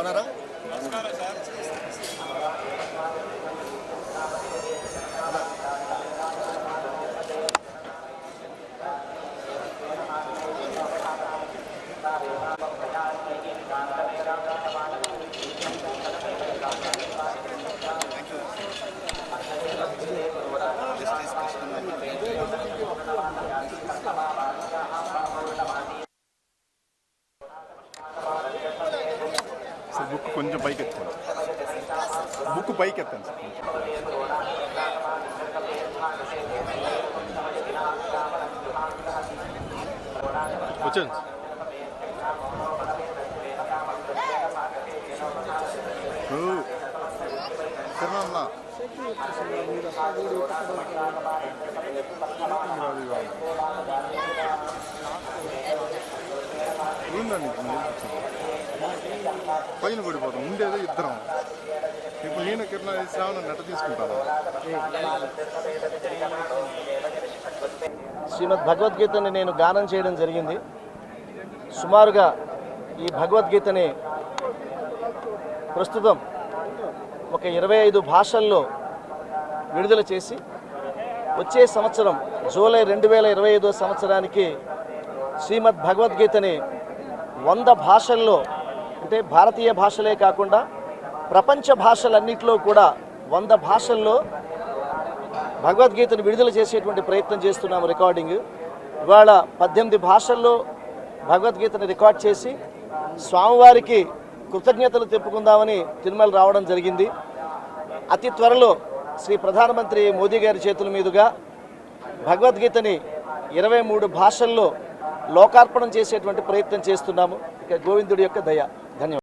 ఓనరా? పైకి ఎత్తాను సార్ వచ్చాను సార్. ఓ, తిరుమల. ఉందండి ఇప్పుడు నేను కూర్చున్నాను. పైన పడిపోతాం. ఉండేది ఇద్దరం. ఇప్పుడు నేను కిరణ శ్రావణ నెట్ట తీసుకుంటాను. శ్రీమద్ భగవద్గీతని నేను గానం చేయడం జరిగింది. సుమారుగా ఈ భగవద్గీతని ప్రస్తుతం ఒక ఇరవై ఐదు భాషల్లో విడుదల చేసి వచ్చే సంవత్సరం జూలై రెండు వేల ఇరవై ఐదో సంవత్సరానికి శ్రీమద్ భగవద్గీతని వంద భాషల్లో అంటే భారతీయ భాషలే కాకుండా ప్రపంచ భాషలన్నింటిలో కూడా వంద భాషల్లో భగవద్గీతను విడుదల చేసేటువంటి ప్రయత్నం చేస్తున్నాము రికార్డింగ్. ఇవాళ పద్దెనిమిది భాషల్లో భగవద్గీతను రికార్డ్ చేసి స్వామివారికి కృతజ్ఞతలు తెప్పుకుందామని తిరుమల రావడం జరిగింది. అతి త్వరలో శ్రీ ప్రధానమంత్రి మోదీ గారి చేతుల మీదుగా భగవద్గీతని ఇరవై మూడు భాషల్లో లోకార్పణం చేసేటువంటి ప్రయత్నం చేస్తున్నాము. ఇక గోవిందుడి యొక్క దయ. 다녀.